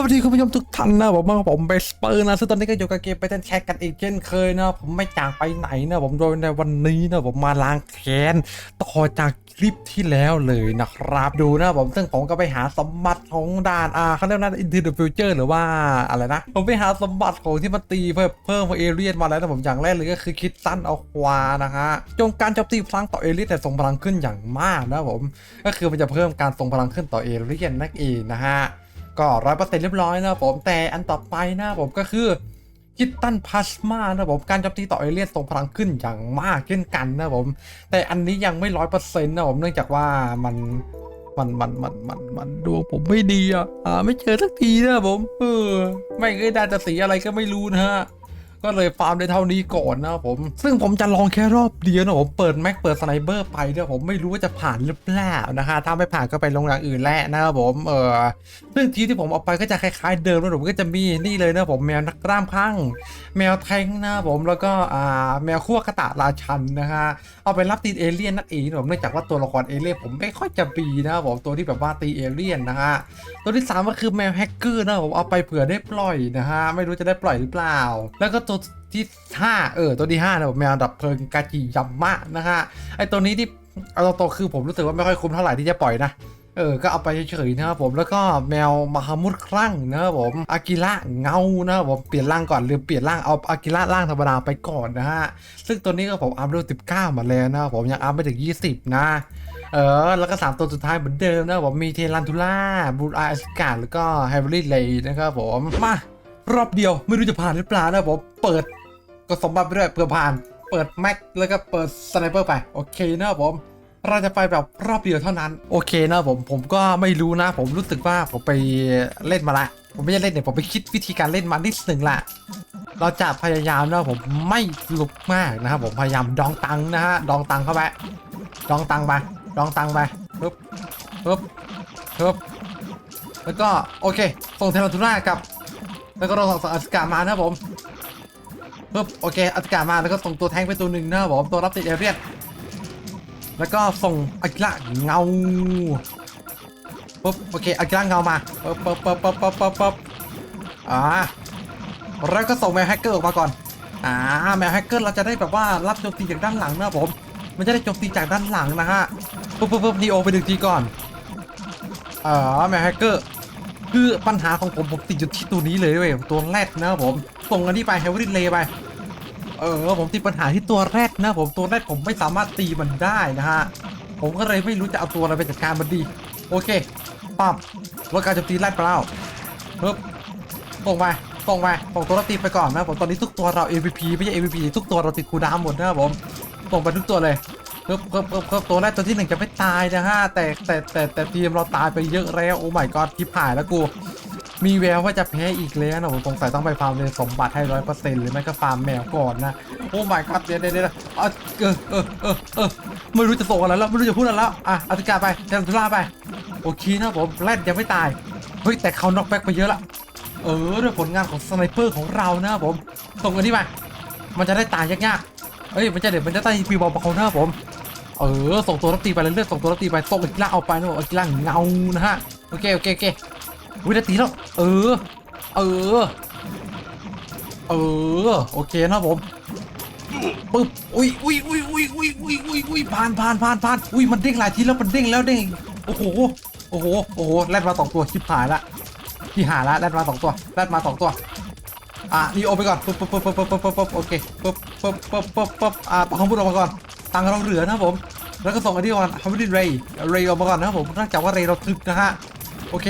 สวัสดีคุณผู้ชมทุกท่านนะผมมากับผมเบสเปอร์นะซึ่งตอนนี้ก็อยู่กับเกมไปเต้นแคกกันอีกเช่นเคยนะผมไม่จากไปไหนนะผมโดยในวันนี้นะผมมาล้างแค้นต่อจากคลิปที่แล้วเลยนะครับดูนะผมซึ่งผมก็ไปหาสมบัติของด่านอ่าเขาเรียกว่า Into the Future หรือว่าอะไรนะ ผมไปหาสมบัติของที่มันตีเพิ่มเพิ่มเอเลียนมาแล้วนะผมอย่างแรกเลยก็คือคิดสั้นเอาควานะฮะจงการโจมตีพลังต่อเอเลียนแต่ทรงพลังขึ้นอย่างมากนะผมก็คือมันจะเพิ่มการทรงพลังขึ้นต่อเอเลียนนั่นเองนะฮะ ก็ร้อยเปอร์เซ็นต์เรียบร้อยนะผมแต่อันต่อไปนะผมก็คือคิตตันพลาสมานะผมการโจมตีต่อเอเลียนทรงพลังขึ้นอย่างมากเช่นกันนะผมแต่อันนี้ยังไม่ร้อยเปอร์เซ็นต์นะผมเนื่องจากว่ามันมันมันมันมันมันดวงผมไม่ดีอะหาไม่เจอสักทีนะผมเออไม่เคยได้จะสีอะไรก็ไม่รู้นะฮะ ก็เลยฟาร์มได้เท่านี้ก่อนนะครับผม ซึ่งผมจะลองแค่รอบเดียวนะผมเปิดแม็กเปิดสไนเปอร์ไปเนี่ยผมไม่รู้ว่าจะผ่านหรือเปล่านะฮะถ้าไม่ผ่านก็ไปลงอย่างอื่นแล้วนะครับผมเออซึ่งทีที่ผมเอาไปก็จะคล้ายๆเดิมนะผมก็จะมีนี่เลยนะผมแมวนักกล้ามพังแมวแทงนะผมแล้วก็อ่าแมวขั้วกระตะราชันนะฮะเอาไปรับตีเอเลี่ยนนั่นเองผมเนื่องจากว่าตัวละครเอเลี่ยนผมไม่ค่อยจะบีนะครับผมตัวที่แบบว่าตีเอเลี่ยนนะฮะตัวที่3ก็คือแมวแฮกเกอร์นะผมเอาไปเผื่อได้ปล่อยนะฮะไม่รู้จะได้ปล่อยหรือเปล่า แล้วก็ตัวที่ 5 เออ ตัวที่5นะผมแมวดับเพลิงกาจิยัมมะนะฮะไอตัวนี้ที่เอาตรงๆคือผมรู้สึกว่าไม่ค่อยคุ้มเท่าไหร่ที่จะปล่อยนะเออ ก็เอาไปเฉยๆนะครับผม แล้วก็แมวมาฮามุดคลั่งนะครับผม อากิระเงานะครับผม เปลี่ยนร่างก่อนหรือเปลี่ยนร่างเอาอากิระร่างธรรมดาไปก่อนนะฮะ ซึ่งตัวนี้ก็ผมอัพเร็ว19 มาแล้วนะครับผมยังอัพไม่ถึง 20 นะ เออ แล้วก็ 3 ตัวสุดท้ายเหมือนเดิมนะครับผม มีเทลันทูล่าบูราอสกาแล้วก็ไฮเวอรี่เลย์นะครับผม มา รอบเดียวไม่รู้จะผ่านหรือเปล่านะผมเปิดก็สมบัติไปด้วยเพื่อผ่าน เปิดแม็กแล้วก็เปิดสไนเปอร์ไปโอเคนะผมเราจะไปแบบรอบเดียวเท่านั้น โอเคนะผมผมก็ไม่รู้นะ ผมรู้สึกว่าผมไปเล่นมาละ ผมไม่ได้เล่นเนี่ยผมไปคิดวิธีการเล่นมานิดหนึ่งละเราจะพยายามนะผมไม่ลุกมากนะครับผมพยายามดองตังนะฮะดองตังเข้าไปดองตังไปดองตังไปปึ๊บปึ๊บปึ๊บแล้วก็โอเค ส่งเทลทูน่ากับ แล้วก็เราส่งอัตกามานะครับผมปึ๊บโอเคอัตกามาแล้วก็ส่งตัวแทงไปตัวหนึ่งนะครับผมตัวรับติดเอเรียนแล้วก็ส่งอากิระเงาปึ๊บโอเคอากิระเงามาปึ๊บปึ๊บปึ๊บปึ๊บปึ๊บปึ๊บปึ๊บอ่าแล้วก็ส่งแมวแฮกเกอร์ออกมาก่อนอ่าแมวแฮกเกอร์เราจะได้แบบว่ารับโจมตีจากด้านหลังนะครับผม มันจะได้โจมตีจากด้านหลังนะฮะปุ๊บปุ๊บปุ๊บนีโอไปดึงทีก่อนอ่อแมวแฮกเกอร์ คือปัญหาของผมผมติดอยู่ที่ตัวนี้เลยเว้ยตัวแรดนะผมส่งอันนี้ไปเฮเวอร์เลไปเออผมติดปัญหาที่ตัวแรดนะผมตัวแรดผมไม่สามารถตีมันได้นะฮะผมก็เลยไม่รู้จะเอาตัวอะไรไปจัดการมันดีโอเคปั๊บลดการโจมตีแรดไปแล้วปึ๊บส่งไปส่งไปส่งตัวเราตีไปก่อนนะผมตอนนี้ทุกตัวเรา MVP ไม่ใช่ MVP ทุกตัวเราติดคูดาวน์หมดนะครับผมส่งไปทุกตัวเลย เพิ่มเพิ่มเพิ่มเพิ่มตัวแรกตัวที่หนึ่งจะไม่ตายนะฮะแต่แต่แต่แต่ทีมเราตายไปเยอะแล้วโอ้ my god ทิพหายแล้วกูมีแววว่าจะแพ้อีกแล้วนะผมสงสัยต้องไปฟาร์มเลยสมบัติให้ร้อยเปอร์เซ็นต์หรือไม่ก็ฟาร์มแมวก่อนนะโอ้ my god เดี๋ยวเดี๋ยวเดี๋ยวเออเออเออเออเออไม่รู้จะส่งอะไรแล้วไม่รู้จะพูดอะไรแล้วอะอธิการไปเทมทุล่าไปโอเคนะผมแรดยังไม่ตายเฮ้ยแต่เขาน็อกแบ็กไปเยอะละเออด้วยผลงานของสไนเปอร์ของเรานะผมส่งกันที่ไปมันจะได้ตายยากๆเอ้ยมันจะเดี๋ยวมันจะได้ปีบอลของเขานะผม เออส่งตัวรับตีไปเรื่อยๆส่งตัวรับตีไปส่งอีกล่างเอาไปนะผมอีกล่างเงานะฮะโอเคโอเคโอเควินาทีแล้วเออ เออ เออโอเคนะผมปึ๊บอุ้ยอุ้ยอุ้ยอุ้ยอุ้ยอุ้ยอุ้ยอุ้ยผ่านผ่านผ่านผ่านอุ้ยมันเด้งหลายทีแล้วมันเด้งแล้วเด้งโอ้โหโอ้โหโอ้โหแลดมาสองตัวชิบหายละที่หาละแรดมาสองตัวแรดมาสองตัวอะนีโอไปก่อนปุ๊บปุ๊บปุ๊บปุ๊บปุ๊บปุ๊บโอเคปุ๊บปุ๊บปุ๊บปุ๊บปุ๊บอะปะคำพูดออกมาก่อน ตังค์เราเหลือนะครับผม แล้วก็ส่งอันที่ก่อนฮัมดินเรย์เรย์ออกมาก่อนนะครับผมเนื่องจากว่าเรย์เราทึบนะฮะโอเค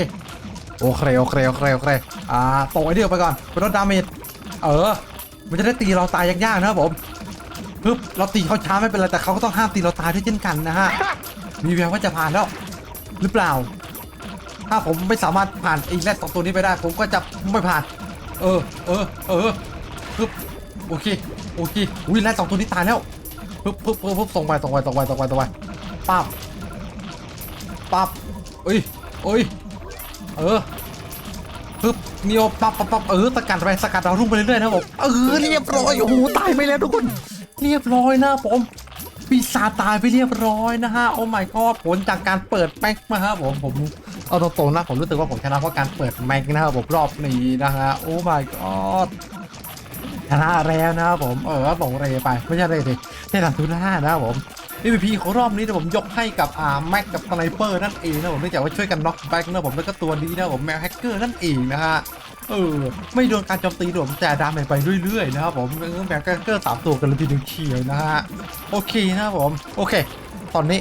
โอเคโอเคโอเคโอเคอ่าส่งไอ้เดียวไปก่อนเป็นรถดาเมจเออ มันจะได้ตีเราตายยากๆนะครับผมปึ๊บเราตีเขาช้าไม่เป็นไรแต่เขาก็ต้องห้ามตีเราตายด้วยเช่นกันนะฮะมีแววว่าจะผ่านแล้ว หรือเปล่า ถ้าผมไม่สามารถผ่านไอ้แรดสองตัวนี้ไปได้ ผมก็จะไม่ผ่าน เออเออเออปึ๊บโอเคโอเคอุ้ยแรดสองตัวนี้ตายแล้ว ปึ๊บปึ๊บปึ๊บปึ๊บส่งไปส่งไปส่งไปส่งไปส่งไปปั๊บปั๊บเอ้ยเอ้ยเออปึ๊บนิโอปั๊บปั๊บปั๊บเออสกัดไปสกัดเรารุ่งไปเรื่อยๆนะผมเออเรียบร้อยโอ้โหตายไปแล้วทุกคน เรียบร้อยนะผมปีศาจตายไปเรียบร้อยนะฮะโอ้ my god ผลจากการเปิดแม็กมาฮะผมผมเอาตรงๆนะผมรู้สึกว่าผมชนะเพราะการเปิดแม็กนะครับผมรอบนี้นะฮะโอ้ my god ชนะแล้วนะครับผมเออส่งเรไปไม่ใช่เรสิเทนันทูน่านะครับผม MVP ของรอบนี้เดี๋ยวผมยกให้กับอ่าแม็กกับสไนเปอร์นั่นเองนะผมเนื่องจากว่าช่วยกันน็อกแบ็กนะผมแล้วก็ตัวนี้นะผมแมวแฮกเกอร์นั่นเองนะฮะเออไม่โดนการโจมตีโดนแต่ดาเมจไปเรื่อยๆนะครับผมแมวแฮกเกอร์สามตัวกันเลยทีเดียวเชียวนะฮะโอเคนะครับผมโอเค ตอนนี้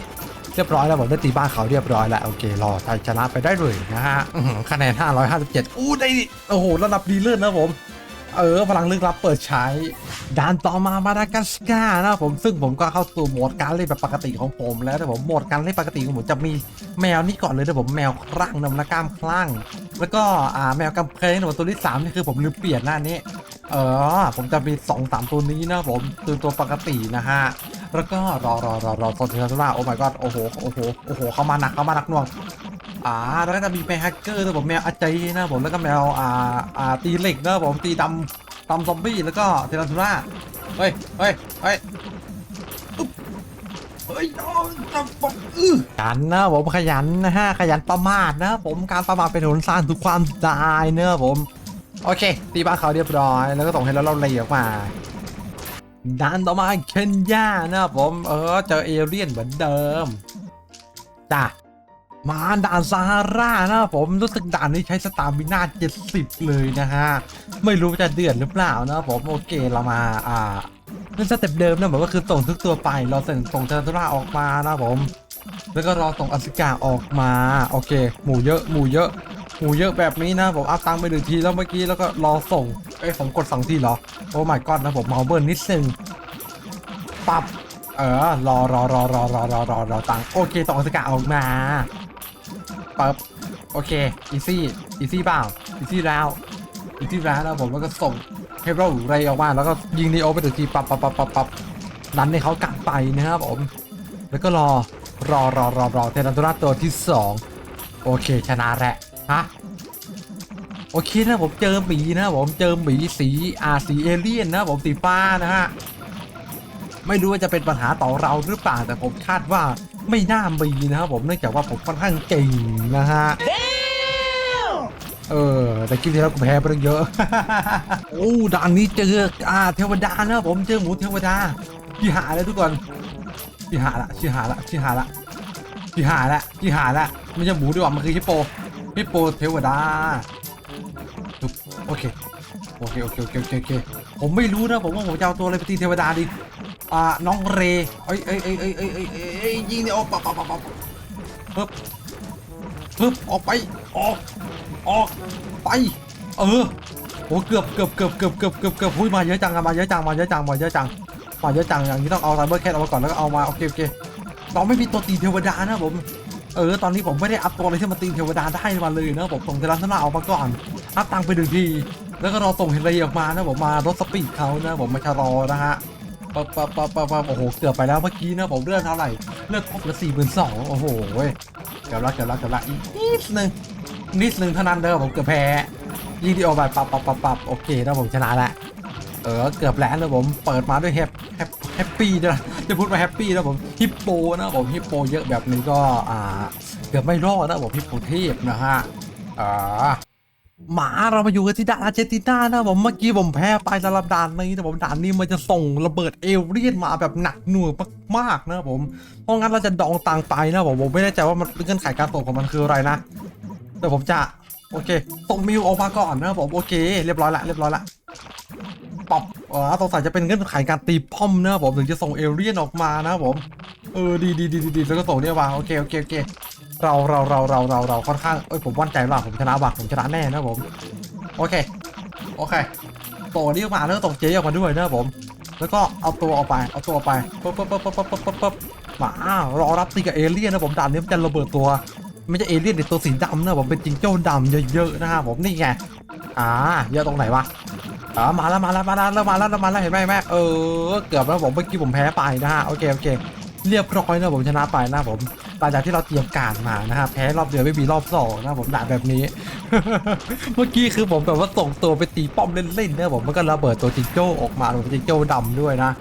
เรียบร้อยแล้วผมได้ตีบ้านเขาเรียบร้อยแล้วโอเครอไทยชนะไปได้เลยนะฮะอื้อหือคะแนน 557 อู้ได้โอ้โหระดับดีเลิศนะผม เออ พลังลึกลับเปิดใช้ด่านต่อมามาดากัสการ์นะผมซึ่งผมก็เข้าสู่โหมดการเล่นแบบปกติของผมแล้วแต่ผมโหมดการเล่นปกติของผมจะมีแมวนี่ก่อนเลยนะผมแมวคลั่งนำนะกล้ามคลั่ง แล้วก็อ่าแมวกำเพลนะผมตัวที่สามนี่คือผมลืมเปลี่ยนหน้านี้เออผมจะมีสองสามตัวนี้นะผมตัวตัวปกตินะฮะแล้วก็รอรอรอรอตอนที่เราว่าโอ้ my god โอ้โหโอ้โหโอ้โหเข้ามาหนักเข้ามาหนักหน่วง อ่าแล้วก็จะมีแมวแฮกเกอร์นะผมแมวอาใจนะผมแล้วก็แมวอ่าอ่าตีเหล็กนะผมตีดำดำซอมบี้แล้วก็เทรันทูล่าเฮ้ยเฮ้ยเฮ้ยเฮ้ยโอ้ยจะบอกอื้อขยันนะผมขยันนะฮะขยันประมาทนะผมการประมาทเป็นหนสร้างทุกความตายเนอะผมโอเค ตีบ้านเขาเรียบร้อย แล้วก็ส่งให้แล้วเราเลยออกมาดันต่อมาเคนยานะผมเออเจอเอเลี่ยนเหมือนเดิมจ้ะ มาด่านซาฮารานะครับผมรู้สึกด่านนี้ใช้สตามิน่า70 เลยนะฮะ ไม่รู้จะเดือดหรือเปล่านะครับผมโอเคเรามาอ่าเป็นสเต็ปเดิมนะเหมือนก็คือส่งทุกตัวไปเราส่งส่งเทอร์ตุราออกมานะครับผม แล้วก็รอส่งอสิกาออกมาโอเค หมูเยอะหมูเยอะหมูเยอะแบบนี้นะผมอัพตังไปหนึ่งทีแล้วเมื่อกี้แล้วก็รอส่งเอ้ยผมกดสองทีเหรอโอ้ my god นะผมเมาเบิร์นนิดนึงปับเออรอรอรอรอรอรอรอรอตังโอเคส่งอสกาออกมา ปั๊บโอเคอีซี่อีซี่เปล่าอีซี่แล้วอีซี่แล้วนะผมแล้วก็ส่งเฮโร่ไรออกมาแล้วก็ยิงนีโอไปถึงทีปั๊บปับปั๊บปั๊บปั๊บดันให้เขากลับไปนะครับผม แล้วก็รอรอรอรอรอเทนันตุราตัวที่สองโอเคชนะแหละฮะโอเคนะผมเจอหมีนะผมเจอหมีสีอาสีเอเลี่ยนนะผมสีฟ้านะฮะไม่รู้ว่าจะเป็นปัญหาต่อเราหรือเปล่าแต่ผมคาดว่า ไม่น่ามีนะครับผมเนื่องจากว่าผมค่อนข้างเก่งนะฮะเออแต่คลิปที่แล้วกูแพ้ไปตั้งเยอะโอ้ด่านนี้เจออ่าเทวดานะครับผมเจอหมูเทวดาพี่หาเลยทุกคนพี่หาละพี่หาละพี่หาละพี่หาละพี่หาละไม่ใช่หมูด้วยว่ามันคือฮิปโปฮิปโปเทวดาจุ๊บโอเคโอเคโอเคโอเคโอเคโอเคผมไม่รู้นะผมว่าผมจะเอาตัวอะไรไปตีเทวดาดี อ่าน้องเรเอ้เอ้ยเอ้ยเอ้ยเอ้ยเอ้ยเอ้ยยิงเนี่ยเอาปับปับปับปับปึ๊บปึ๊บออกไปออกออกไปเออโอ้เกือบเกือบเกือบเกือบเกือบเกือบเกือบหุ้ยมาเยอะจังอะมาเยอะจังมาเยอะจังมาเยอะจังมาเยอะจังอย่างนี้ต้องเอาไซเบอร์แคทเอาไปก่อนแล้วก็เอามาโอเคโอเคเราไม่มีตัวตีเทวดานะผมเออตอนนี้ผมไม่ได้อัพตัวอะไรที่มัตีเทวดาได้มาเลยนะผมส่งเทลันทนาออกมาก่อนอัพตังไปหนึ่งทีแล้วก็รอส่งเฮนรออกมานะผมมารถสปีดเขานะผมมาชะรอนะฮะ ปั๊บปั๊บปั๊บปั๊บปั๊บโอ้โห เกือบไปแล้วเมื่อกี้นะผมเลือดเท่าไหร่ เลือดครบลือสี่หมื่นสองโอ้โหเว้ยเกือบละเกือบละเกือบละอีกนิดนึงนิดนึงเท่านั้นเด้อผมเกือบแพ้ยิงที่โอไปปับปับปับปับโอเคนะผมชนะละเออเกือบแล้วนะผมเปิดมาด้วยแฮปแฮปแฮปปี้นะจะพูดว่าแฮปปี้นะผมฮิปโปนะผมฮิปโปเยอะแบบนี้ก็อ่าเกือบไม่รอดนะผมฮิปโปเทพนะฮะอ่า หมาเรามาอยู่กันที่ด่านอาร์เจนตินานะผมเมื่อกี้ผมแพ้ไปสำหรับด่านนี้แต่ผมด่านนี้มันจะส่งระเบิดเอเลี่ยนมาแบบหนักหน่วงมากๆนะผมเพราะงั้นเราจะดองตังไปนะผมผมไม่แน่ใจว่ามันเงื่อนไขการส่งของมันคืออะไรนะแต่ผมจะโอเคส่งมิวออกมาก่อนนะผมโอเค เรียบร้อยละเรียบร้อยละปอบเออสงสัยจะเป็นเงื่อนไขการตีป้อมนะผมถึงจะส่งเอเลี่ยนออกมานะผมเออดีดีดีดีแล้วก็ส่งเนี่ยมาโอเคโอเคโอเค เราเราเราเราเราเราค่อนข้างเอ้ยผมมั่นใจว่าผมชนะว่ะผมชนะแน่นะผมโอเคโอเคตัวนี้ออกมาแล้วตกเจ๊ออกมาด้วยนะผม แล้วก็เอาตัวออกไปเอาตัวออกไปปุ๊บปุ๊บปุ๊บปุ๊บปุ๊บปุ๊บปุ๊บมาอ้าวรอรับตีกับเอเลี่ยนนะผมด่านนี้มันจะระเบิดตัวไม่ใช่เอเลี่ยนในตัวสีดำนะผมเป็นจิงโจ้ดำเยอะๆนะครับผมนี่ไงอ่าเยอะตรงไหนวะอ่ามาแล้วมาแล้วมาแล้วมาแล้วมาแล้วเห็นไหมเห็นไหมเออเกือบแล้วผมเมื่อกี้ผมแพ้ไปนะฮะโอเคโอเค เรียบร้อยนะผมชนะไปนะผม หลังจากที่เราเตรียมการมานะครับแพ้รอบเดียวไม่มีรอบสองนะผมด่าแบบนี้ เมื่อกี้คือผมแบบว่าส่งตัวไปตีป้อมเล่นๆเนะผมมันก็ระเบิดตัวจิงโจ้ออกมาตัวจิงโจ้ดำด้วยนะ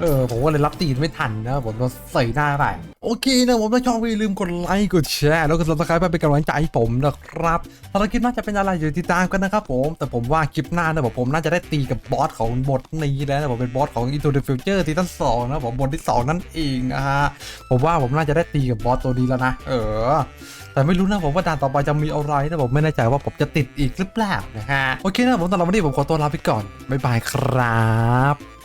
เออผมก็เลยรับตีนไม่ทันนะผมโดนใส่หน้าไปโอเคนะผมถ้าชอบก็อย่าลืมกดไลค์กดแชร์แล้วก็ subscribe เพื่อเป็นกำลังใจให้ผมนะครับภารกิจน่าจะเป็นอะไรอยู่ติดตามกันนะครับผมแต่ผมว่าคลิปหน้านะผมผมน่าจะได้ตีกับบอสของบทนี้แล้วนะผมเป็นบอสของ Into the Future ซีซั่นสองนะผมบทที่สองนั่นเองนะฮะผมว่าผมน่าจะได้ตีกับบอสตัวนี้แล้วนะเออแต่ไม่รู้นะผมว่าด่านต่อไปจะมีอะไรนะผมไม่แน่ใจว่าผมจะติดอีกหรือเปล่านะฮะโอเคนะผมสำหรับวันนี้ผมขอตัวลาไปก่อนบ๊ายบายครับ